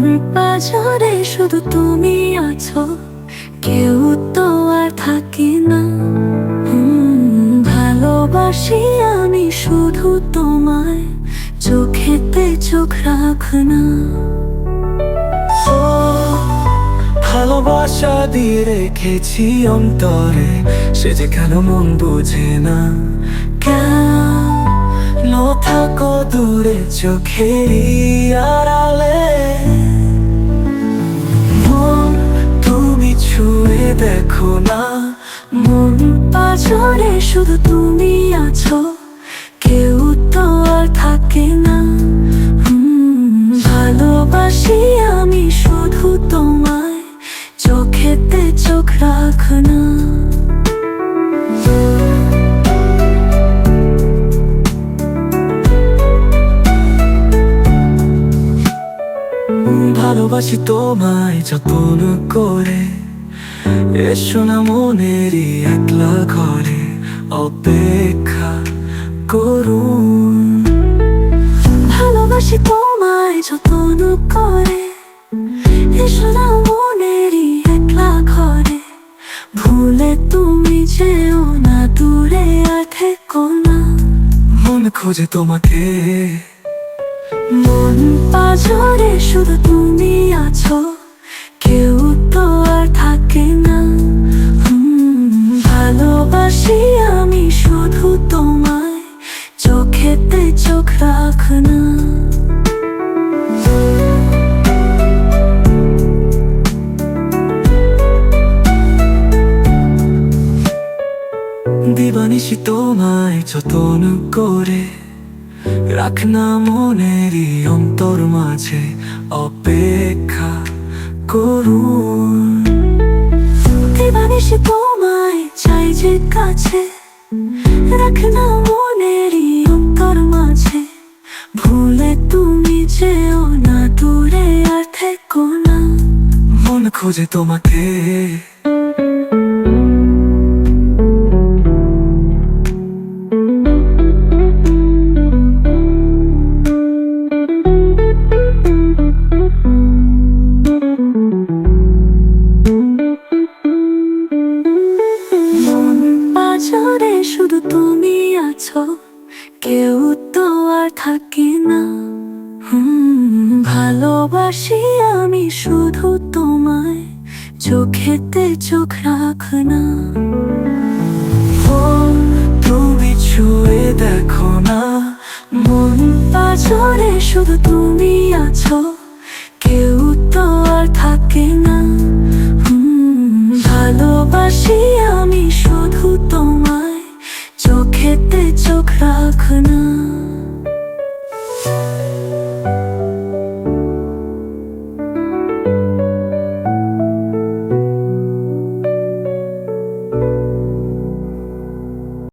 প্রেমের বাজারে শুধু তুমি আছো, কেউ তো আর থাকি না। ভালোবাসি আমি শুধু তোমায়, চোখেতে চোখ রাখ না ভালোবাসা দিয়ে রেখেছি অন্তরে, সে যে কেন মন বুঝে না। কেন থাকো দূরে চোখে আড়ালে? দেখো না। মন পাজরে শুধু তুমি আছো। কেউ তো আর থাকে না। ভালোবাসি আমি শুধু তোমায়। চোখেতে চোখ রাখ না। ভালোবাসি তোমায় যতন করে। এসো না মনেরই একলা ঘরে অপেক্ষা করুন। ভালোবাসি তোমায় যতন করে। এসো না মনেরই একলা ঘরে। ভুলে তুমি যেও না দূরে আর থেকো না। মন খোঁজে তোমাকে। মন পাজরে শুধু তুমি আছো দিবানিসি তোমায় যতন করে রাখ না মনেরই অন্তর মাঝে অপেক্ষা করুন। দিবানিসি তোমায় চাই যে কাছে রাখ না মনেরই অন্তর মাঝে ভুলে তুমি যেও না, দূরে আর থেকো না। মন খোঁজে তোমাকে আছো, কেউ তো আর থাকে না। ভালোবাসি আমি শুধু তোমায়, চোখেতে চোখ রাখ না। ও তুমি ছুঁয়ে দেখো না। মন পাচরে শুধু তুমি toprakını